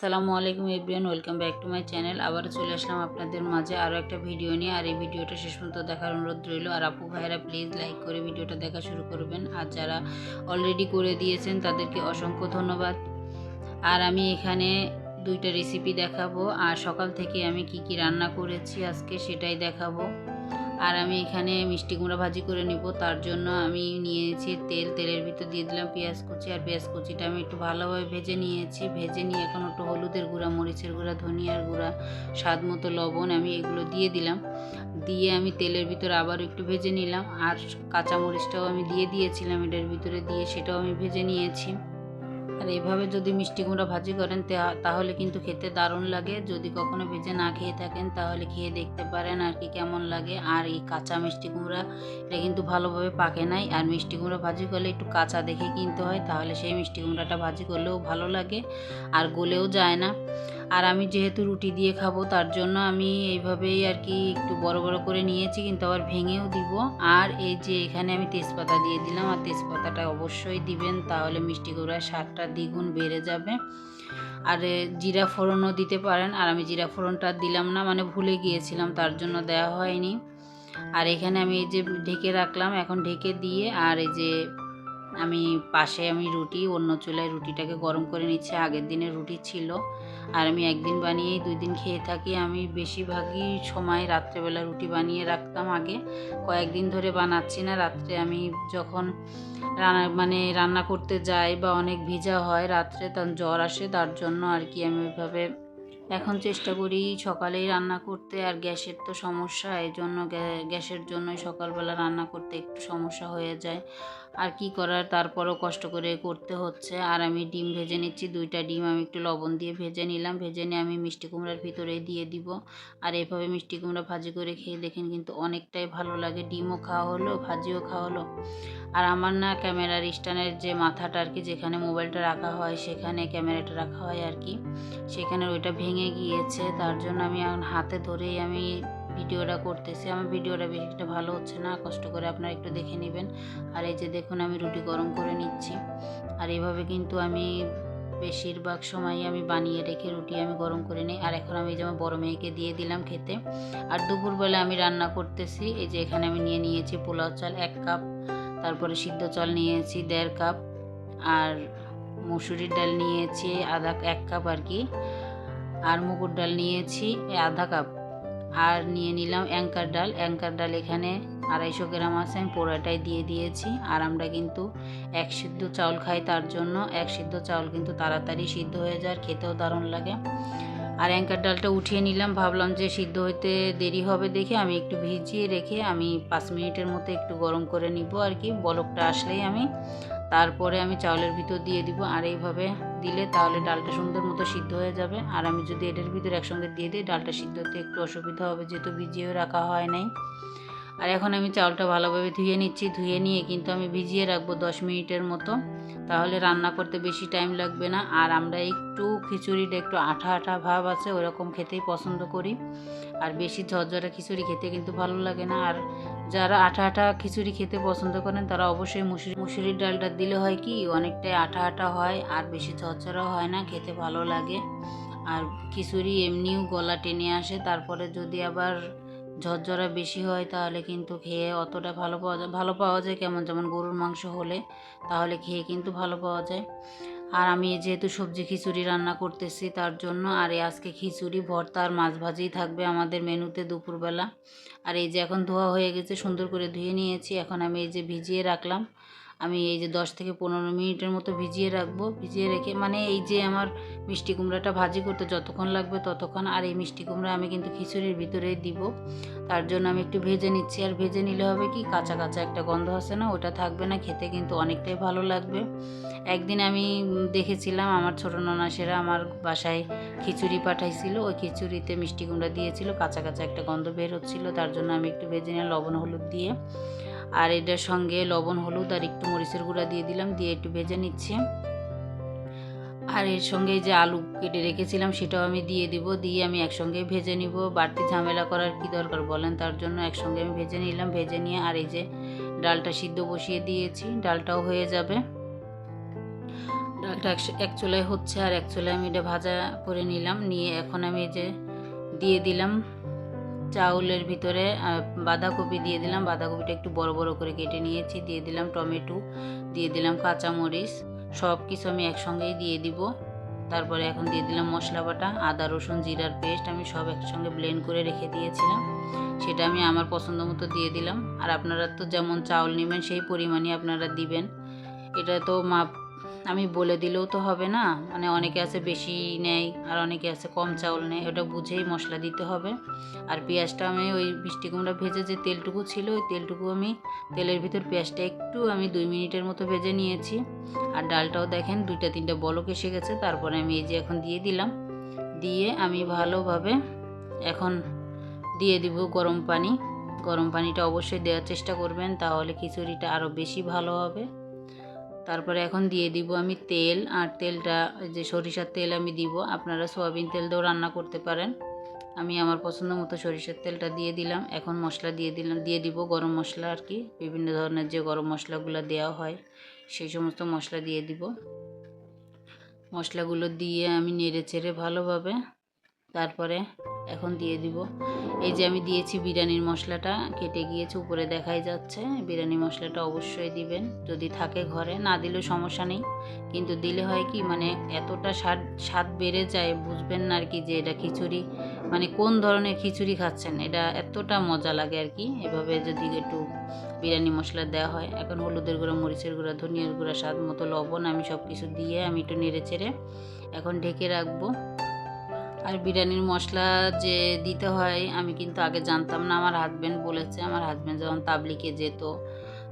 সালামু আলাইকুম everyone, welcome back to my channel. আবারও চলে আসলাম আপনাদের মাঝে আরও একটা ভিডিও নিয়ে। আর এই ভিডিওটা শেষ পর্যন্ত দেখার অনুরোধ রইল। আর আপু ভাইরা প্লিজ লাইক করে ভিডিওটা দেখা শুরু করবেন। আর যারা অলরেডি করে দিয়েছেন, তাদেরকে অসংখ্য ধন্যবাদ। আর আমি এখানে দুইটা রেসিপি দেখাবো। আর সকাল থেকে আমি কি কি রান্না করেছি আজকে সেটাই দেখাবো। আর আমি এখানে মিষ্টি কুমড়া ভাজি করে নিব। তার জন্য আমি নিয়েছি তেল। তেলের ভিতর দিয়ে দিলাম পেঁয়াজ কুচি। আর পেঁয়াজ কুচিটা আমি একটু ভালোভাবে ভেজে নিয়েছি। ভেজে নিয়ে এখন একটু হলুদের গুঁড়া, মরিচের গুঁড়া, ধনিয়ার গুঁড়া, স্বাদ মতো লবণ আমি এগুলো দিয়ে দিলাম। দিয়ে আমি তেলের ভিতর আবার একটু ভেজে নিলাম। আর কাঁচা মরিচটাও আমি দিয়ে দিয়েছিলাম এটার ভিতরে। দিয়ে সেটাও আমি ভেজে নিয়েছি। আর এভাবে যদি মিষ্টি কুমড়া ভাজি করেন তাহলে কিন্তু খেতে দারুণ লাগে। যদি কখনো ভেজে না খেয়ে থাকেন, তাহলে খেয়ে দেখতে পারেন আর কি কেমন লাগে। আর এই কাঁচা মিষ্টি কুমড়া, এটা কিন্তু ভালোভাবে পাকে নাই। আর মিষ্টি কুমড়া ভাজি করলে একটু কাঁচা দেখে কিনতে হয়, তাহলে সেই মিষ্টি কুমড়াটা ভাজি করলেও ভালো লাগে আর গলেও যায় না। আর আমি যেহেতু রুটি দিয়ে খাব, তার জন্য আমি এইভাবেই আর কি একটু বড় বড় করে নিয়েছি, কিন্তু আবার ভেঙেও দিব। আর এই যে এখানে আমি তেজপাতা দিয়ে দিলাম, আর তেজপাতাটা অবশ্যই দিবেন, তাহলে মিষ্টি কুমড়ার স্বাদটা দ্বিগুণ বেড়ে যাবে। আর জিরা ফোড়নও দিতে পারেন। আর আমি জিরা ফোড়নটা দিলাম না মানে ভুলে গিয়েছিলাম, তার জন্য দেওয়া হয়নি। আর এখানে আমি এই যে ঢেকে রাখলাম, এখন ঢেকে দিয়ে আর এই যে আমি পাশে আমি রুটি, অন্য চুলায় রুটিটাকে গরম করে নিচ্ছি। আগের দিনে রুটি ছিল। আর আমি একদিন বানিয়েই দুই দিন খেয়ে থাকি। আমি বেশিরভাগই সময় রাত্রেবেলা রুটি বানিয়ে রাখতাম আগে। কয়েকদিন ধরে বানাচ্ছি না। রাত্রে আমি যখন রান্না মানে রান্না করতে যাই বা অনেক ভিজা হয়, রাত্রে তখন জ্বর আসে, তার জন্য আর কি আমি ওইভাবে এখন চেষ্টা করি সকালেই রান্না করতে। আর গ্যাসের তো সমস্যা এই জন্য গ্যা- গ্যাসের জন্যই সকালবেলা রান্না করতে একটু সমস্যা হয়ে যায়। আর কি করার তারপরও কষ্ট করে করতে হচ্ছে। আর আমি ডিম ভেজে নিচ্ছি, দুইটা ডিম আমি একটু লবণ দিয়ে ভেজে নিলাম। ভেজে নিয়ে আমি মিষ্টি কুমড়ার ভিতরে দিয়ে দিব। আর এভাবে মিষ্টি কুমড়া ভাজি করে খেয়ে দেখেন কিন্তু অনেকটাই ভালো লাগে। ডিমও খাওয়া হলো, ভাজিও খাওয়া হলো। আর আমার না ক্যামেরার স্ট্যান্ডের যে মাথাটা আর কি, যেখানে মোবাইলটা রাখা হয়, সেখানে ক্যামেরাটা রাখা হয় আর কি। সেখানে ওইটা ভেঙে গিয়েছে। তার জন্য আমি এখন হাতে ধরেই আমি ভিডিওটা করতেছি। আমার ভিডিওটা বেশি একটা ভালো হচ্ছে না। কষ্ট করে আপনারা একটু দেখে নেবেন। আর এই যে দেখুন, আমি রুটি গরম করে নিচ্ছি। আর এভাবে কিন্তু আমি বেশিরভাগ সময় আমি বানিয়ে রেখে রুটি আমি গরম করে নিই। আর এখন আমি যেমন বড় মেয়েকে দিয়ে দিলাম খেতে। আর দুপুরবেলা আমি রান্না করতেছি। এই যে এখানে আমি নিয়ে নিয়েছি পোলাও চাল এক কাপ, তারপরে সিদ্ধ চাল নিয়েছি দেড় কাপ, আর মুসুরির ডাল নিয়েছি আধা এক কাপ আর কি। আর মুগুর ডাল নিয়েছি আধা কাপ। আর নিয়ে নিলাম অ্যাঙ্কার ডাল। অ্যাঙ্কার ডাল এখানে আড়াইশো গ্রাম আছে, আমি পোড়াটাই দিয়ে দিয়েছি। আর আমরা কিন্তু এক সিদ্ধ চাউল খাই তার জন্য। এক সিদ্ধ চাউল কিন্তু তাড়াতাড়ি সিদ্ধ হয়ে যায় আর খেতেও দারুণ লাগে। আর অ্যাঙ্কার ডালটা উঠিয়ে নিলাম। ভাবলাম যে সিদ্ধ হইতে দেরি হবে দেখে আমি একটু ভিজিয়ে রেখে আমি পাঁচ মিনিটের মতো একটু গরম করে নিব আর কি। বলকটা আসলেই আমি। তারপরে আমি চাউলের ভিতর দিয়ে দিব। আর এইভাবে দিলে তাহলে ডালটা সুন্দর মতো সিদ্ধ হয়ে যাবে। আর আমি যদি এটার ভিতর একসঙ্গে দিয়ে দিই, ডালটা সিদ্ধ হতে একটু অসুবিধা হবে যেহেতু ভিজিয়েও রাখা হয় নাই। আর এখন আমি চাউলটা ভালোভাবে ধুয়ে নিচ্ছি, ধুয়ে নিয়ে কিন্তু আমি ভিজিয়ে রাখব দশ মিনিটের মতো। তাহলে রান্না করতে বেশি টাইম লাগবে না। আর আমরা একটু খিচুড়িটা, একটু আঠা আঠা ভাব আছে, ওরকম খেতেই পছন্দ করি। আর বেশি ঝরঝরা খিচুড়ি খেতে কিন্তু ভালো লাগে না। আর যারা আঠা আঠা খিচুড়ি খেতে পছন্দ করেন, তারা অবশ্যই মুসুরি, মুসুরির ডালটা দিলে হয় কি, অনেকটাই আঠা আঠা হয় আর বেশি ঝরঝরা হয় না, খেতে ভালো লাগে। আর খিচুড়ি এমনিও গলা টেনে আসে। তারপরে যদি আবার ঝরঝরা বেশি হয়, তাহলে কিন্তু খেয়ে অতটা ভালো পাওয়া যায়, ভালো পাওয়া যায় কেমন যেমন গরুর মাংস হলে, তাহলে খেয়ে কিন্তু ভালো পাওয়া যায়। আর আমি যেহেতু সবজি খিচুড়ি রান্না করতেছি, তার জন্য আর এই আজকে খিচুড়ি, ভর্তা আর মাছ ভাজিই থাকবে আমাদের মেনুতে দুপুরবেলা। আর এই যে এখন ধোয়া হয়ে গেছে, সুন্দর করে ধুয়ে নিয়েছি, এখন আমি এই যে ভিজিয়ে রাখলাম। আমি এই যে দশ থেকে পনেরো মিনিটের মতো ভিজিয়ে রাখব। ভিজিয়ে রেখে মানে এই যে আমার মিষ্টি কুমড়াটা ভাজি করতে যতক্ষণ লাগবে ততক্ষণ। আর এই মিষ্টি কুমড়া আমি কিন্তু খিচুড়ির ভিতরেই দিব। তার জন্য আমি একটু ভেজে নিচ্ছি। আর ভেজে নিলে হবে কি? কাঁচা কাঁচা একটা গন্ধ আছে না? ওটা থাকবে না। খেতে কিন্তু অনেকটাই ভালো লাগবে। একদিন আমি দেখেছিলাম আমার ছোটো ননাসেরা আমার বাসায় খিচুড়ি পাঠাইছিল। ওই খিচুড়িতে মিষ্টি কুমড়া দিয়েছিল। কাঁচা কাঁচা একটা গন্ধ বের হচ্ছিল। তার জন্য আমি একটু ভেজে নিলাম লবণ, হলুদ দিয়ে। আর এটার সঙ্গে লবণ, হলুদ আর একটু মরিচের গুঁড়া দিয়ে দিলাম, দিয়ে একটু ভেজে নিচ্ছি। আর এর সঙ্গে যে আলু কেটে রেখেছিলাম, সেটাও আমি দিয়ে দিব, দিয়ে আমি একসঙ্গে ভেজে নিব। বাড়তি ঝামেলা করার কি দরকার বলেন? তার জন্য একসঙ্গে আমি ভেজে নিলাম, ভেজে নিয়ে আর এই যে ডালটা সিদ্ধ বসিয়ে দিয়েছি, ডালটাও হয়ে যাবে। ডালটা এক- চুলায় হচ্ছে আর এক চুলায় আমি এটা ভাজা করে নিলাম, নিয়ে এখন আমি যে দিয়ে দিলাম চাউলের ভিতরে বাঁধাকপি দিয়ে দিলাম। বাঁধাকপিটা একটু বড় বড় করে কেটে নিয়েছি। দিয়ে দিলাম টমেটো, দিয়ে দিলাম কাঁচামরিচ। সব কিছু আমি একসঙ্গেই দিয়ে দিব। তারপরে এখন দিয়ে দিলাম মশলা বাটা, আদা, রসুন, জিরার পেস্ট। আমি সব একসঙ্গে ব্লেন্ড করে রেখে দিয়েছিলাম। সেটা আমি আমার পছন্দ মতো দিয়ে দিলাম। আর আপনারা তো যেমন চাউল নেবেন, সেই পরিমাণই আপনারা দিবেন। এটা তো মাপ আমি বলে দিলেও তো হবে না। মানে অনেকে আছে বেশি নেয়, আর অনেকে আছে কম চাউল নেয়, ওটা বুঝেই মশলা দিতে হবে। আর পেঁয়াজটা আমি ওই মিষ্টি কুমড়া ভেজে যে তেলটুকু ছিল, ওই তেলটুকু আমি তেলের ভিতর পেঁয়াজটা একটু আমি দুই মিনিটের মতো ভেজে নিয়েছি। আর ডালটাও দেখেন দুইটা তিনটা বলক এসে গেছে, তারপরে আমি এই যে এখন দিয়ে দিলাম। দিয়ে আমি ভালোভাবে এখন দিয়ে দিব গরম পানি। গরম পানিটা অবশ্যই দেওয়ার চেষ্টা করবেন, তাহলে খিচুড়িটা আরও বেশি ভালো হবে। তারপরে এখন দিয়ে দিব আমি তেল, আর তেলটা যে সরিষার তেল আমি দিব। আপনারা সোয়াবিন তেল দিয়েও রান্না করতে পারেন। আমি আমার পছন্দ মতো সরিষার তেলটা দিয়ে দিলাম। এখন মশলা দিয়ে দিলাম, দিয়ে দিব গরম মশলা আর কি। বিভিন্ন ধরনের যে গরম মশলাগুলো দেওয়া হয়, সেই সমস্ত মশলা দিয়ে দিব। মশলাগুলো দিয়ে আমি নেড়ে চেড়ে ভালোভাবে তারপরে এখন দিয়ে দিব। এই যে আমি দিয়েছি বিরিয়ানির মশলাটা, কেটে গিয়েছে, উপরে দেখাই যাচ্ছে। বিরিয়ানি মশলাটা অবশ্যই দিবেন, যদি থাকে ঘরে। না দিলেও সমস্যা নেই, কিন্তু দিলে হয় কি মানে এতটা স্বাদ স্বাদ বেড়ে যায়, বুঝবেন না আর কি যে এটা খিচুড়ি মানে কোন ধরনের খিচুড়ি খাচ্ছেন, এটা এতটা মজা লাগে আর কি। এভাবে যদি একটু বিরিয়ানি মশলা দেওয়া হয়, এখন হলুদের গুঁড়া, মরিচের গুঁড়া, ধনিয়ার গুঁড়া, স্বাদ মতো লবণ, আমি সব কিছু দিয়ে আমি একটু নেড়ে চেড়ে এখন ঢেকে রাখব। আর বিরিয়ানির মশলা যে দিতে হয়, আমি কিন্তু আগে জানতাম না। আমার হাজব্যান্ড বলেছে, আমার হাজব্যান্ড যখন তাবলিকে যেত,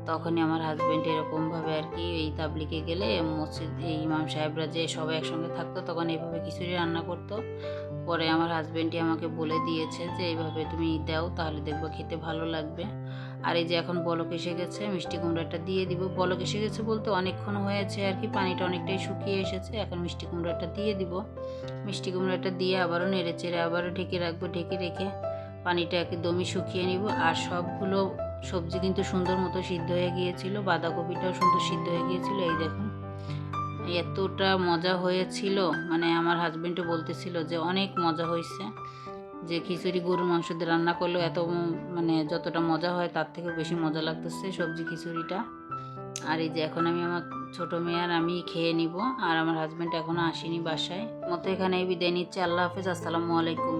তখনই আমার হাজব্যান্ড এরকমভাবে আর কি এই তাবলিকে গেলে মসজিদ, এই ইমাম সাহেবরা যে সবাই একসঙ্গে থাকতো, তখন এভাবে খিচুড়ি রান্না করতো। পরে আমার হাজব্যান্ডই আমাকে বলে দিয়েছে যে, এইভাবে তুমি দাও, তাহলে দেখব খেতে ভালো লাগবে। আর এই যে এখন বলক এসে গেছে, মিষ্টি কুমড়াটা দিয়ে দিব। বলক এসে গেছে বলতে অনেকক্ষণ হয়েছে আর কি, পানিটা অনেকটাই শুকিয়ে এসেছে। এখন মিষ্টি কুমড়াটা দিয়ে দিব। মিষ্টি কুমড়াটা দিয়ে আবারও নেড়ে চেড়ে আবারও ঢেকে রাখব, ঢেকে রেখে পানিটা একদমই শুকিয়ে নিব। আর সবগুলো সবজি কিন্তু সুন্দর মতো সিদ্ধ হয়ে গিয়েছিল, বাঁধাকপিটাও সুন্দর সিদ্ধ হয়ে গিয়েছিল। এই দেখুন এতটা মজা হয়েছিল মানে আমার হাজবেন্ডও বলতেছিল যে অনেক মজা হয়েছে, যে খিচুড়ি গরুর মাংস দিয়ে রান্না করলেও এত মানে যতটা মজা হয় তার থেকেও বেশি মজা লাগতেছে সবজি খিচুড়িটা। আর এই যে এখন আমি আমার ছোট মেয়ে আর আমি খেয়ে নিব, আর আমার হাজব্যান্ড এখনও আসেনি বাসায়। মতো এখানে বিদায় নিচ্ছে, আল্লাহ হাফেজ, আসসালামু আলাইকুম।